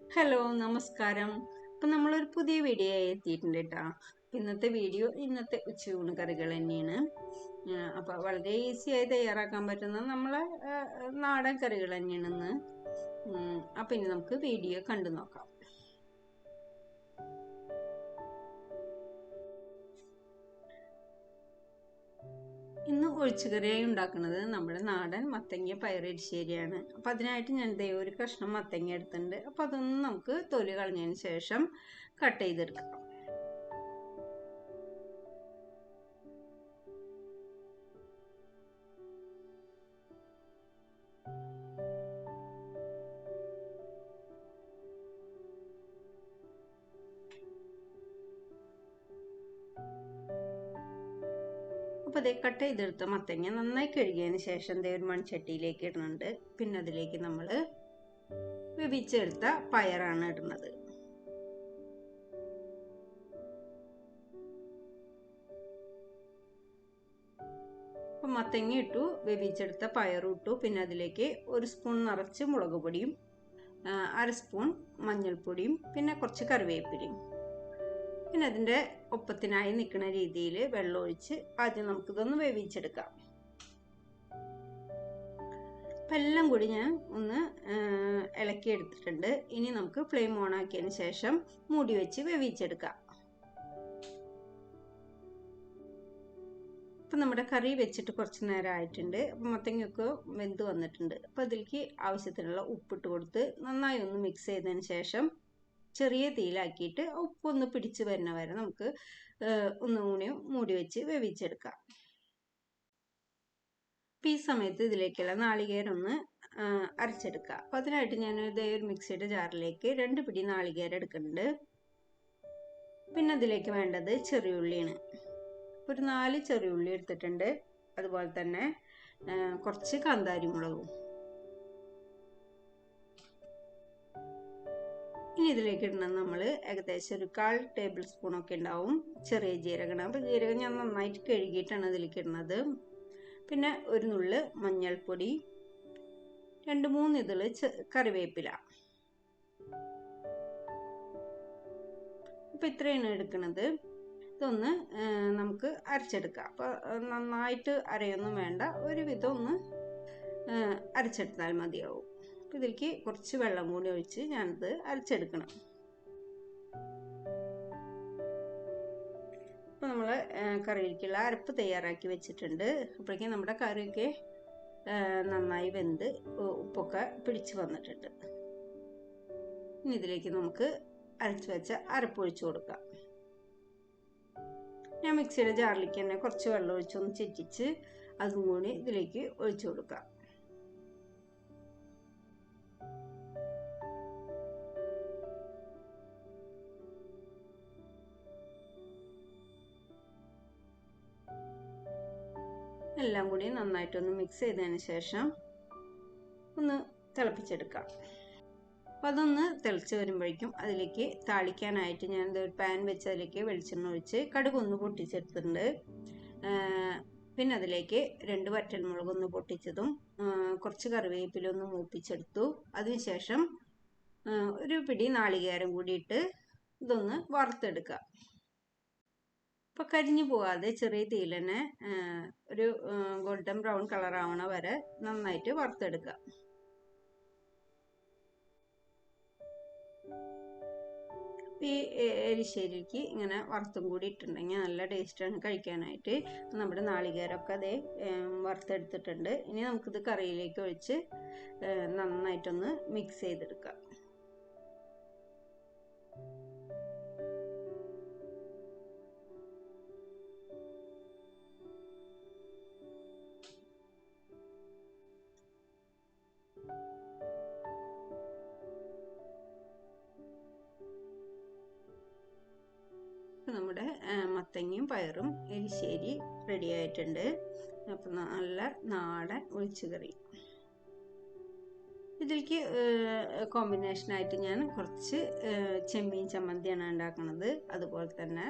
Hello നമസ്കാരം. അപ്പം നമ്മളൊരു പുതിയ വീഡിയോ ആയി എത്തിയിട്ടുണ്ട് കേട്ടോ ഇന്നത്തെ വീഡിയോ ഇന്നത്തെ ഉച്ചയൂണ് കറികൾ തന്നെയാണ്. അപ്പോൾ വളരെ ഈസി ആയി തയ്യാറാക്കാൻ പറ്റുന്ന നമ്മളെ നാടൻ കറികൾ തന്നെയാണെന്ന് അപ്പം ഇനി നമുക്ക് വീഡിയോ കണ്ടു നോക്കാം. ഇന്ന് ഒഴിച്ചുകറിയായി ഉണ്ടാക്കുന്നത് നമ്മുടെ നാടൻ മത്തങ്ങ പയറരിശ്ശേരിയാണ് അപ്പം അതിനായിട്ട് ഞാൻ ദേ ഒരു കഷ്ണം മത്തങ്ങ എടുത്തിട്ടുണ്ട്. അപ്പം അതൊന്ന് നമുക്ക് തൊലി കളഞ്ഞതിന് ശേഷം കട്ട് ചെയ്തെടുക്കാം. അപ്പോൾ അതേ കട്ട് ചെയ്തെടുത്ത മത്തങ്ങ നന്നായി കഴുകിയതിന് ശേഷം ദേ ഒരു മൺചട്ടിയിലേക്ക് ഇടുന്നുണ്ട്. പിന്നെ അതിലേക്ക് നമ്മൾ വേവിച്ചെടുത്ത പയറാണ് ഇടുന്നത്. അപ്പം മത്തങ്ങ ഇട്ടു വേവിച്ചെടുത്ത പയറും ഇട്ടു. പിന്നെ അതിലേക്ക് ഒരു സ്പൂൺ നിറച്ച് മുളക് പൊടിയും അര സ്പൂൺ മഞ്ഞൾപ്പൊടിയും പിന്നെ കുറച്ച് കറിവേപ്പിലയും. പിന്നെ അതിന്റെ ഒപ്പത്തിനായി നിൽക്കുന്ന രീതിയിൽ വെള്ളം ഒഴിച്ച് ആദ്യം നമുക്കിതൊന്ന് വേവിച്ചെടുക്കാം. എല്ലാം കൂടി ഞാൻ ഒന്ന് ഇളക്കി എടുത്തിട്ടുണ്ട്. ഇനി നമുക്ക് ഫ്ലെയിം ഓൺ ആക്കിയതിന് ശേഷം മൂടി വെച്ച് വേവിച്ചെടുക്കാം. അപ്പം നമ്മുടെ കറി വെച്ചിട്ട് കുറച്ച് നേരം ആയിട്ടുണ്ട്. മത്തങ്ങയൊക്കെ വെന്ത് വന്നിട്ടുണ്ട്. അപ്പോൾ അതിലേക്ക് ആവശ്യത്തിനുള്ള ഉപ്പിട്ട് കൊടുത്ത് നന്നായി ഒന്ന് മിക്സ് ചെയ്തതിന് ശേഷം ചെറിയ തീയിലാക്കിയിട്ട് ഉപ്പൊന്ന് പിടിച്ച് വരുന്ന വരെ നമുക്ക് ഒന്നുകൂടി മൂടി വെച്ച് വേവിച്ചെടുക്കാം. അപ്പം ഈ സമയത്ത് ഇതിലേക്കുള്ള നാളികേരം ഒന്ന് അരച്ചെടുക്കുക അപ്പം അതിനായിട്ട് ഞാൻ ഇതേ ഒരു മിക്സിയുടെ ജാറിലേക്ക് രണ്ട് പിടി നാളികേരം എടുക്കുന്നുണ്ട്. പിന്നെ അതിലേക്ക് വേണ്ടത് ചെറിയുള്ളിയാണ്. ഒരു നാല് ചെറിയുള്ളി എടുത്തിട്ടുണ്ട്. അതുപോലെ തന്നെ കുറച്ച് കാന്താരി ഇതിലേക്ക് ഇടണം. നമ്മൾ ഏകദേശം ഒരു കാൽ ടേബിൾ സ്പൂണൊക്കെ ഉണ്ടാവും. ചെറിയ ജീരകം അപ്പോൾ ജീരകം ഞാൻ നന്നായിട്ട് കഴുകിയിട്ടാണ് ഇതിലേക്ക് ഇടുന്നത്. പിന്നെ ഒരു നുള്ള് മഞ്ഞൾപ്പൊടി രണ്ട് മൂന്ന് ഇതിൽ കറിവേപ്പില. അപ്പം ഇത്രയാണ് എടുക്കുന്നത് ഇതൊന്ന് നമുക്ക് അരച്ചെടുക്കാം. അപ്പോൾ നന്നായിട്ട് അരയൊന്നും വേണ്ട. ഒരുവിധം ഒന്ന് അരച്ചെടുത്താൽ മതിയാവും. ഇതിലേക്ക് കുറച്ച് വെള്ളം കൂടി ഒഴിച്ച് ഞാനത് അരച്ചെടുക്കണം. അപ്പോൾ നമ്മൾ കറിയിലേക്കുള്ള അരപ്പ് തയ്യാറാക്കി വെച്ചിട്ടുണ്ട്. അപ്പോഴേക്കും നമ്മുടെ കറിയൊക്കെ നന്നായി വെന്ത് ഉപ്പൊക്കെ പിടിച്ച് വന്നിട്ടുണ്ട്. ഇനി ഇതിലേക്ക് നമുക്ക് അരച്ച് വെച്ച അരപ്പ് ഒഴിച്ചു കൊടുക്കാം. ഞാൻ മിക്സിയുടെ ജാറിലേക്ക് തന്നെ കുറച്ച് വെള്ളം ഒഴിച്ചൊന്ന് ചെറ്റിച്ച് അതും കൂടി ഇതിലേക്ക് ഒഴിച്ചു കൊടുക്കാം. എല്ലാം കൂടി നന്നായിട്ടൊന്ന് മിക്സ് ചെയ്തതിന് ശേഷം ഒന്ന് തിളപ്പിച്ചെടുക്കാം. അപ്പം അതൊന്ന് തിളച്ച് വരുമ്പോഴേക്കും അതിലേക്ക് താളിക്കാനായിട്ട് ഞാൻ ഒരു പാൻ വെച്ച് അതിലേക്ക് വെളിച്ചെണ്ണ ഒഴിച്ച് കടുക് ഒന്ന് പൊട്ടിച്ചെടുത്തിട്ടുണ്ട്. പിന്നെ അതിലേക്ക് രണ്ട് വറ്റൽമുളകൊന്ന് പൊട്ടിച്ചതും കുറച്ച് കറിവേപ്പിലൊന്ന് മൂപ്പിച്ചെടുത്തു. അതിനുശേഷം ഒരു പിടി നാളികേരം കൂടിയിട്ട് ഇതൊന്ന് വറുത്തെടുക്കുക അപ്പോൾ കരിഞ്ഞു പോകാതെ ചെറിയ തീയിൽ ഒരു ഗോൾഡൻ ബ്രൗൺ കളർ ആവണ വരെ നന്നായിട്ട് വറുത്തെടുക്കുക ഈ എരിശ്ശേരിക്ക് ഇങ്ങനെ വറുത്തും കൂടി ഇട്ടുണ്ടെങ്കിൽ നല്ല ടേസ്റ്റാണ് കഴിക്കാനായിട്ട്. നമ്മുടെ നാളികേരമൊക്കെ അതേ വറുത്തെടുത്തിട്ടുണ്ട്. ഇനി നമുക്കിത് കറിയിലേക്ക് ഒഴിച്ച് നന്നായിട്ടൊന്ന് മിക്സ് ചെയ്തെടുക്കാം. മത്തങ്ങയും പയറും എരിശ്ശേരി റെഡി ആയിട്ടുണ്ട്. അപ്പം നല്ല നാടൻ ഒഴിച്ചുകറി ഇതിലേക്ക് കോമ്പിനേഷനായിട്ട് ഞാൻ കുറച്ച് ചെമ്മീൻ ചമ്മന്തിയാണ് ഉണ്ടാക്കുന്നത് അതുപോലെ തന്നെ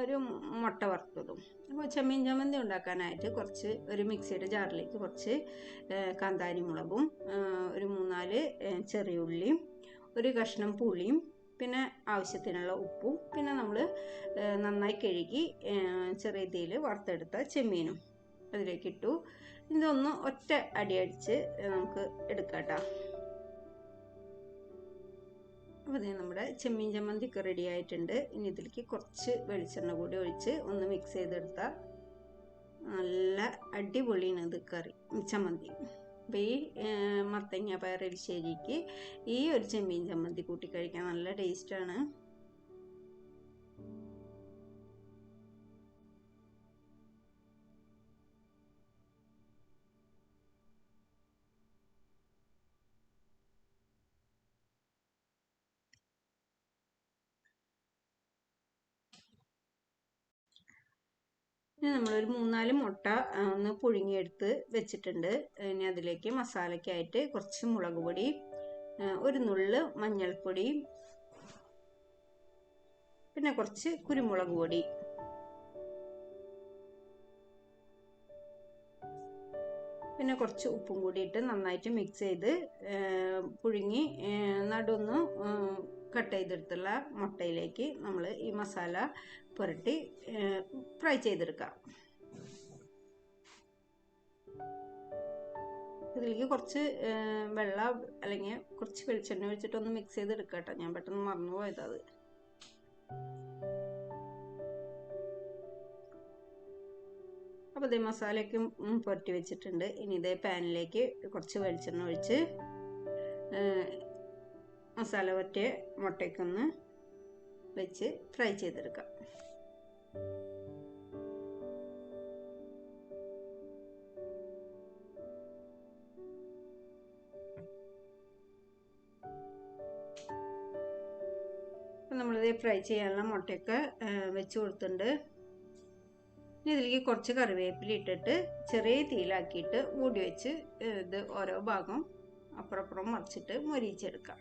ഒരു മുട്ട വറുത്തതും. അപ്പോൾ ചെമ്മീൻ ചമ്മന്തി ഉണ്ടാക്കാനായിട്ട് കുറച്ച് ഒരു മിക്സിയുടെ ജാറിലേക്ക് കുറച്ച് കാന്താരി മുളകും ഒരു മൂന്നാൽ ചെറിയ ഉള്ളിയും ഒരു കഷ്ണം പുളിയും പിന്നെ ആവശ്യത്തിനുള്ള ഉപ്പും പിന്നെ നമ്മൾ നന്നായി കഴുകി ചെറിയ തീയിൽ വറുത്തെടുത്ത ചെമ്മീനും അതിലേക്ക് ഇട്ടു. ഇതൊന്ന് ഒറ്റ അടി അടിച്ച് നമുക്ക് എടുക്കാം കേട്ടോ. അപ്പോൾ നമ്മുടെ ചെമ്മീൻ ചമ്മന്തിക്ക് റെഡി ആയിട്ടുണ്ട്. ഇനി ഇതിലേക്ക് കുറച്ച് വെളിച്ചെണ്ണ കൂടി ഒഴിച്ച് ഒന്ന് മിക്സ് ചെയ്തെടുത്താൽ നല്ല അടിപൊളിയാണ് ഇത് കറി ചമ്മന്തി. ഈ മത്തങ്ങ പയറെലിശ്ശേരിക്ക് ഈ ഒരു ചെമ്മീൻ ചമ്മന്തി കൂട്ടി കഴിക്കാൻ നല്ല ടേസ്റ്റാണ്. ഇനി നമ്മളൊരു മൂന്നാൽ മുട്ട ഒന്ന് പുഴുങ്ങിയെടുത്ത് വെച്ചിട്ടുണ്ട്. ഇനി അതിലേക്ക് മസാലയ്ക്കായിട്ട് കുറച്ച് മുളക് പൊടി ഒരു നുള്ള് മഞ്ഞൾപ്പൊടി പിന്നെ കുറച്ച് കുരുമുളക് പൊടി. പിന്നെ കുറച്ച് ഉപ്പും കൂടി ഇട്ട് നന്നായിട്ട് മിക്സ് ചെയ്ത് പുഴുങ്ങി നടുന്ന് കട്ട് ചെയ്തെടുത്തുള്ള മുട്ടയിലേക്ക് നമ്മൾ ഈ മസാല പുരട്ടി ഫ്രൈ ചെയ്തെടുക്കാം. ഇതിലേക്ക് കുറച്ച് വെള്ളം അല്ലെങ്കിൽ കുറച്ച് വെളിച്ചെണ്ണ ഒഴിച്ചിട്ടൊന്ന് മിക്സ് ചെയ്തെടുക്കാം കേട്ടോ ഞാൻ പെട്ടെന്ന് മറന്നു പോയത് അപ്പോൾ ഇതേ മസാലയ്ക്ക് പുരട്ടി വെച്ചിട്ടുണ്ട്. ഇനി ഇതേ പാനിലേക്ക് കുറച്ച് വെളിച്ചെണ്ണ ഒഴിച്ച് മസാല പറ്റിയ മുട്ടയ്ക്കൊന്ന് വെച്ച് ഫ്രൈ ചെയ്തെടുക്കാം. നമ്മളിത് ഫ്രൈ ചെയ്യാനുള്ള മുട്ടയൊക്കെ വെച്ച് കൊടുത്തിട്ടുണ്ട്. ഇനി ഇതിലേക്ക് കുറച്ച് കറിവേപ്പില ഇട്ടിട്ട് ചെറിയ തീയിലാക്കിയിട്ട് മൂടി വെച്ച് ഇത് ഓരോ ഭാഗം അപ്പുറപ്പുറം മറിച്ചിട്ട് മൊരിച്ചെടുക്കാം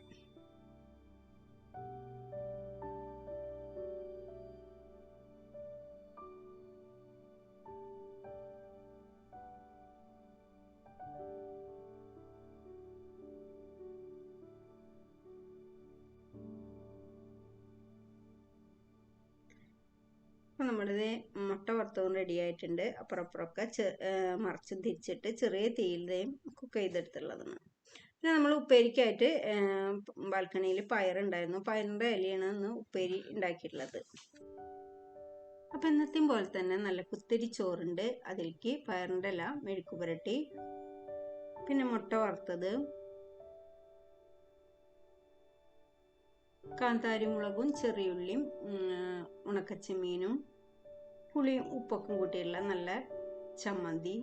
അപ്പം നമ്മളിത് മുട്ട വറുത്തതും റെഡി ആയിട്ടുണ്ട്. അപ്പുറപ്പുറമൊക്കെ മറിച്ച് തിരിച്ചിട്ട് ചെറിയ തീയിലേയും കുക്ക് ചെയ്തെടുത്തുള്ളതാണ് പിന്നെ നമ്മൾ ഉപ്പേരിക്കായിട്ട് ബാൽക്കണിയിൽ പയറുണ്ടായിരുന്നു പയറിന്റെ ഇലയാണ് ഇന്ന് ഉപ്പേരി ഉണ്ടാക്കിയിട്ടുള്ളത്. അപ്പം എന്നത്തെയും പോലെ തന്നെ നല്ല കുത്തിരി ചോറുണ്ട്. അതിലേക്ക് പയറിന്റെ ഇല മെഴുക്ക് പുരട്ടി പിന്നെ മുട്ട വറുത്തത് കാന്താരി മുളകും ചെറിയുള്ളിയും ഉണക്കച്ചെമ്മീനും പുളിയും ഉപ്പൊക്കെ കൂട്ടിയുള്ള നല്ല ചമ്മന്തി.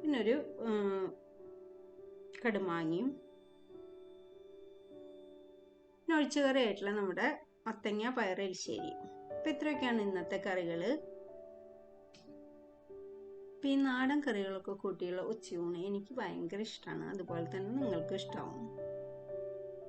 പിന്നൊരു കടുമാങ്ങയും. പിന്നെ ഒഴിച്ചു കറിയായിട്ടുള്ള നമ്മുടെ മത്തങ്ങ പയർ എലിശ്ശേരി അപ്പം ഇത്രയൊക്കെയാണ് ഇന്നത്തെ കറികൾ അപ്പം ഈ നാടൻ കറികളൊക്കെ കൂട്ടിയുള്ള ഉച്ചയൂണ് എനിക്ക് ഭയങ്കര ഇഷ്ടമാണ് അതുപോലെ തന്നെ നിങ്ങൾക്ക് ഇഷ്ടമാവും